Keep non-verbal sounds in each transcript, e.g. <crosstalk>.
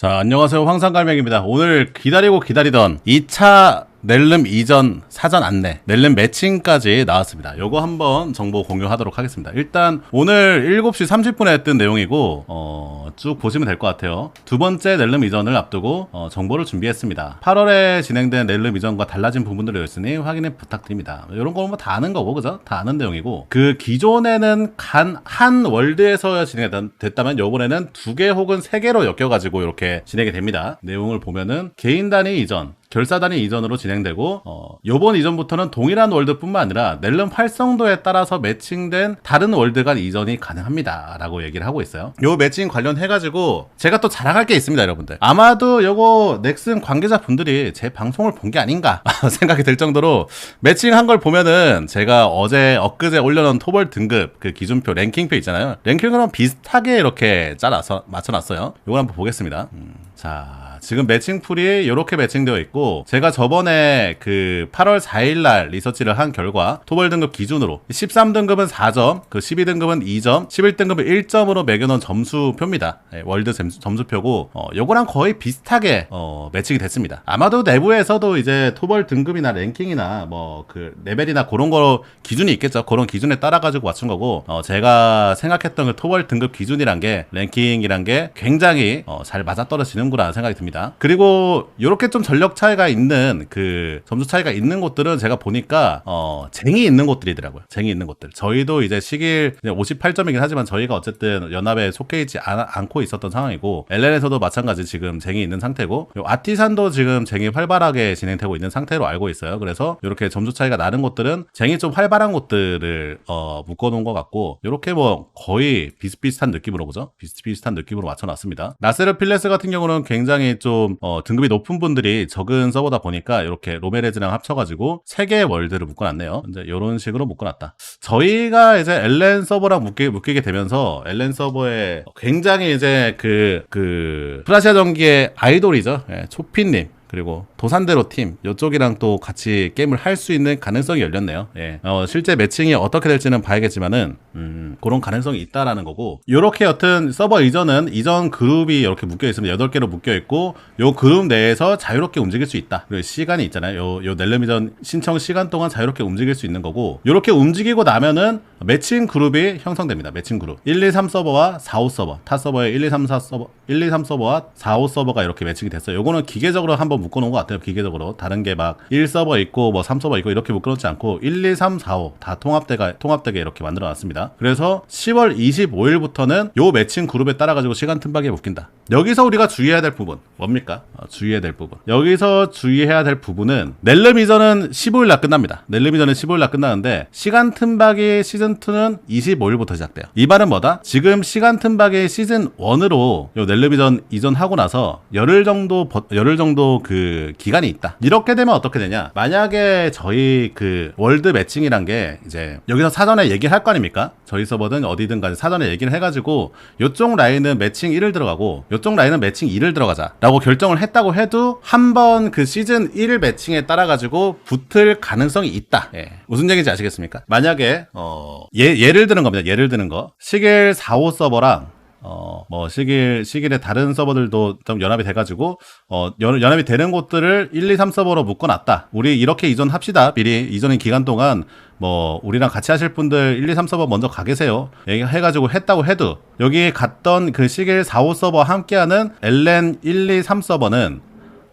자, 안녕하세요. 황상갈매기입니다. 오늘 기다리고 기다리던 2차 넬름 이전 사전 안내, 넬름 매칭까지 나왔습니다. 요거 한번 정보 공유하도록 하겠습니다. 일단 오늘 7시 30분에 했던 내용이고, 어, 쭉 보시면 될 것 같아요. 두 번째 넬름 이전을 앞두고, 어, 정보를 준비했습니다. 8월에 진행된 넬름 이전과 달라진 부분들이 있으니 확인해 부탁드립니다. 이런 거뭐다 아는 거고, 그죠? 다 아는 내용이고, 그 기존에는 간, 한 월드에서 진행됐다면, 요번에는 두 개 혹은 세 개로 엮여가지고 이렇게 진행이 됩니다. 내용을 보면은, 개인 단위 이전, 결사단위 이전으로 진행되고 어, 요번 이전부터는 동일한 월드뿐만 아니라 넬름 활성도에 따라서 매칭된 다른 월드 간 이전이 가능합니다. 라고 얘기를 하고 있어요. 요 매칭 관련해 가지고 제가 또 자랑할 게 있습니다 여러분들. 아마도 요거 넥슨 관계자분들이 제 방송을 본 게 아닌가 <laughs> 생각이 들 정도로 매칭한 걸 보면은 제가 어제 엊그제 올려놓은 토벌 등급 그 기준표 랭킹표 있잖아요. 랭킹으로 비슷하게 이렇게 짜라서 맞춰놨어요. 요걸 한번 보겠습니다. 음, 자 지금 매칭 풀이 이렇게 매칭되어 있고 제가 저번에 그 8월 4일 날 리서치를 한 결과 토벌 등급 기준으로 13등급은 4점, 그 12등급은 2점, 11등급은 1점으로 매겨놓은 점수표입니다. 예, 월드 점수- 점수 표고 어, 요거랑 거의 비슷하게 어, 매칭이 됐습니다. 아마도 내부에서도 이제 토벌 등급이나 랭킹이나 뭐 그 레벨이나 그런 거 기준이 있겠죠. 그런 기준에 따라 가지고 맞춘 거고 어, 제가 생각했던 그 토벌 등급 기준이란 게 랭킹이란 게 굉장히 어, 잘 맞아떨어지는구나 생각이 듭니다. 그리고 이렇게 좀 전력 차이가 있는 그 점수 차이가 있는 곳들은 제가 보니까 어, 쟁이 있는 곳들이더라고요. 쟁이 있는 곳들. 저희도 이제 시길 58점이긴 하지만 저희가 어쨌든 연합에 속해 있지 않, 않고 있었던 상황이고 LN에서도 마찬가지 지금 쟁이 있는 상태고 요 아티산도 지금 쟁이 활발하게 진행되고 있는 상태로 알고 있어요. 그래서 이렇게 점수 차이가 나는 곳들은 쟁이 좀 활발한 곳들을 어, 묶어놓은 것 같고 이렇게 뭐 거의 비슷비슷한 느낌으로 보죠. 비슷비슷한 느낌으로 맞춰놨습니다. 나세르 필레스 같은 경우는 굉장히 좀 어, 등급이 높은 분들이 적은 서버다 보니까 이렇게 로메레즈랑 합쳐가지고 세 개의 월드를 묶어놨네요. 이제 이런 식으로 묶어놨다. 저희가 이제 엘렌 서버랑 묶이, 묶이게 되면서 엘렌 서버에 굉장히 이제 그, 그, 프라시아 전기의 아이돌이죠. 예, 초피님. 그리고 도산대로 팀 이쪽이랑 또 같이 게임을 할 수 있는 가능성이 열렸네요. 예. 어, 실제 매칭이 어떻게 될지는 봐야겠지만은 음, 그런 가능성이 있다라는 거고 이렇게 여튼 서버 이전은 이전 그룹이 이렇게 묶여 있으면 8개로 묶여 있고 요 그룹 내에서 자유롭게 움직일 수 있다. 그리고 시간이 있잖아요. 요, 요 넬레미전 신청 시간 동안 자유롭게 움직일 수 있는 거고 이렇게 움직이고 나면은 매칭 그룹이 형성됩니다. 매칭 그룹. 1, 2, 3 서버와 4, 5 서버. 타 서버에 1, 2, 3, 4 서버, 1, 2, 3 서버와 4, 5 서버가 이렇게 매칭이 됐어요. 요거는 기계적으로 한번 묶어놓은 것 같아요. 기계적으로. 다른 게 막 1 서버 있고 뭐 3 서버 있고 이렇게 묶어놓지 않고 1, 2, 3, 4, 5 다 통합되가, 통합되게 이렇게 만들어 놨습니다. 그래서 10월 25일부터는 요 매칭 그룹에 따라 가지고 시간 틈박에 묶인다. 여기서 우리가 주의해야 될 부분 뭡니까? 어, 주의해야 될 부분. 여기서 주의해야 될 부분은 넬름 이전은 15일 날 끝납니다. 넬름 이전은 15일 날 끝나는데 시간 틈박이 시즌 2는 25일부터 시작돼요. 이 말은 뭐다? 지금 시간 틈박이 시즌 1으로 요 넬름 이전 이전하고 나서 열흘 정도 버- 열흘 정도 그 기간이 있다. 이렇게 되면 어떻게 되냐? 만약에 저희 그 월드 매칭이란 게 이제 여기서 사전에 얘기를 할 거 아닙니까? 저희 서버든 어디든 간에 사전에 얘기를 해가지고 요쪽 라인은 매칭 1을 들어가고 요쪽 라인은 매칭 2를 들어가자 라고 결정을 했다고 해도 한 번 그 시즌 1 매칭에 따라 가지고 붙을 가능성이 있다 예. 무슨 얘기인지 아시겠습니까? 만약에 어, 예, 예를 드는 겁니다 예를 드는 거 시겔 4호 서버랑 어, 뭐, 시길, 시길의 다른 서버들도 좀 연합이 돼가지고, 어, 연, 연합이 되는 곳들을 1, 2, 3 서버로 묶어놨다. 우리 이렇게 이전합시다. 미리 이전인 기간 동안, 뭐, 우리랑 같이 하실 분들 1, 2, 3 서버 먼저 가 계세요. 얘기해가지고 했다고 해도, 여기 갔던 그 시길 4, 5 서버와 함께하는 LN 1, 2, 3 서버는,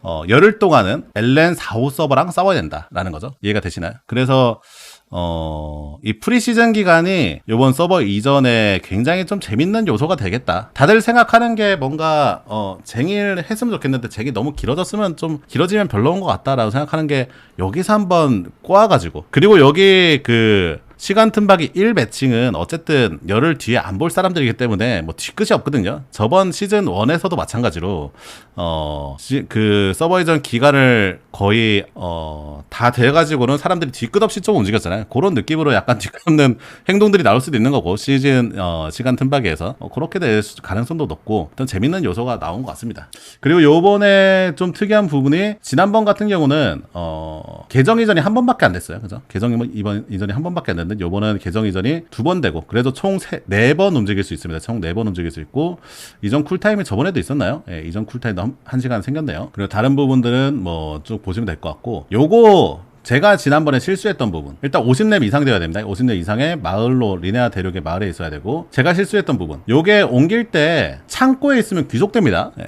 어, 열흘 동안은 LN 4, 5 서버랑 싸워야 된다라는 거죠. 이해가 되시나요? 그래서, 어, 이 프리시즌 기간이 요번 서버 이전에 굉장히 좀 재밌는 요소가 되겠다. 다들 생각하는 게 뭔가, 어, 쟁의를 했으면 좋겠는데 쟁이 너무 길어졌으면 좀 길어지면 별로인 것 같다라고 생각하는 게 여기서 한번 꼬아가지고. 그리고 여기 그, 시간 틈박이 1 매칭은 어쨌든 열흘 뒤에 안 볼 사람들이기 때문에 뭐 뒤끝이 없거든요. 저번 시즌 1에서도 마찬가지로 어 그 서버 이전 기간을 거의 어다 돼가지고는 사람들이 뒤끝 없이 좀 움직였잖아요. 그런 느낌으로 약간 <laughs> 뒤끝 없는 행동들이 나올 수도 있는 거고 시즌 어 시간 틈박이에서 어, 그렇게 될 수- 가능성도 높고 어떤 재밌는 요소가 나온 것 같습니다. 그리고 요번에 좀 특이한 부분이 지난번 같은 경우는 어 계정 이전이 한 번밖에 안 됐어요. 그죠? 이번 이번 이전이 한 번밖에 안 됐는데 됐는데 요번은 계정 이전이 두 번 되고 그래도 총 네 번 움직일 수 있습니다. 총 네 번 움직일 수 있고 이전 쿨타임이 저번에도 있었나요? 예, 이전 쿨타임도 한, 한 시간 생겼네요. 그리고 다른 부분들은 뭐 쭉 보시면 될 것 같고 요거 제가 지난번에 실수했던 부분 일단 50렙 이상 되어야 됩니다 50렙 이상의 마을로 리네아 대륙의 마을에 있어야 되고 제가 실수했던 부분 요게 옮길 때 창고에 있으면 귀속됩니다 예.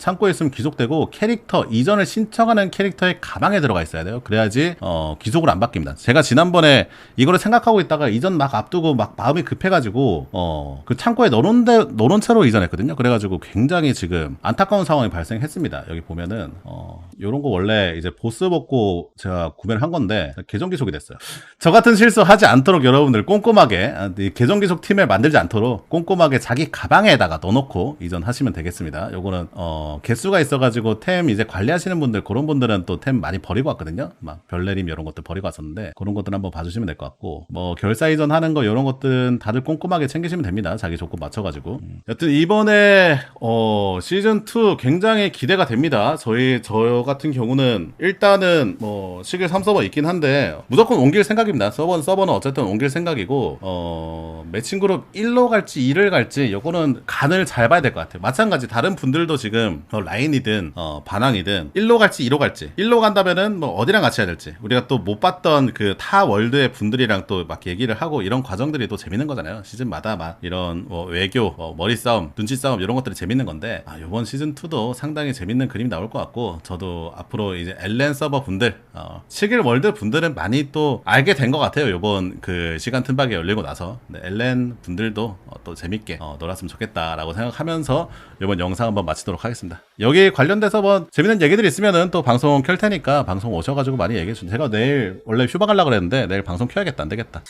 창고에 있으면 귀속되고 캐릭터 이전을 신청하는 캐릭터의 가방에 들어가 있어야 돼요. 그래야지 어, 귀속을 안 바뀝니다. 제가 지난번에 이거를 생각하고 있다가 이전 막 앞두고 막 마음이 급해가지고 어, 그 창고에 넣어놓은 데 넣어놓은 채로 이전했거든요. 그래가지고 굉장히 지금 안타까운 상황이 발생했습니다. 여기 보면은 어, 요런 거 원래 이제 보스 먹고 제가 구매를 한 건데 계정 귀속이 됐어요. 저 같은 실수 하지 않도록 여러분들 꼼꼼하게 계정 귀속 팀을 만들지 않도록 꼼꼼하게 자기 가방에다가 넣어놓고 이전하시면 되겠습니다. 요거는 어, 개수가 있어가지고 템 이제 관리하시는 분들 그런 분들은 또 템 많이 버리고 왔거든요. 막 별내림 이런 것들 버리고 왔었는데 그런 것들 한번 봐주시면 될 것 같고 뭐 결사 이전 하는 거 이런 것들은 다들 꼼꼼하게 챙기시면 됩니다. 자기 조건 맞춰가지고. 음. 여튼 이번에 어, 시즌 2 굉장히 기대가 됩니다. 저희 저 같은 경우는 일단은 뭐 시길 3 서버 있긴 한데 무조건 옮길 생각입니다. 서버는 서버는 어쨌든 옮길 생각이고 어, 매칭 그룹 1로 갈지 2를 갈지 요거는 간을 잘 봐야 될 것 같아요. 마찬가지 다른 분들도 지금 어, 라인이든 어, 반항이든 1로 갈지 2로 갈지 1로 간다면은 뭐 어디랑 같이 해야 될지 우리가 또 못 봤던 그 타 월드의 분들이랑 또 막 얘기를 하고 이런 과정들이 또 재밌는 거잖아요. 시즌마다 막 이런 뭐 외교, 뭐 머리 싸움, 눈치 싸움 이런 것들이 재밌는 건데 아, 이번 시즌 2도 상당히 재밌는 그림이 나올 것 같고 저도 앞으로 이제 엘렌 서버 분들, 어, 7일 월드 분들은 많이 또 알게 된 것 같아요. 이번 그 시간 틈박이 열리고 나서 네, 엘렌 분들도 어, 또 재밌게 어, 놀았으면 좋겠다라고 생각하면서 이번 영상 한번 마치도록 하겠습니다. 여기 관련돼서 뭐 재밌는 얘기들이 있으면은 또 방송 켤 테니까 방송 오셔가지고 많이 얘기해 주세요. 제가 내일 원래 휴방 가려고 그랬는데 내일 방송 켜야겠다. 안 되겠다.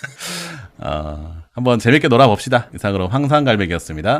어, 한번 재밌게 놀아봅시다. 이상으로 황상갈매기였습니다.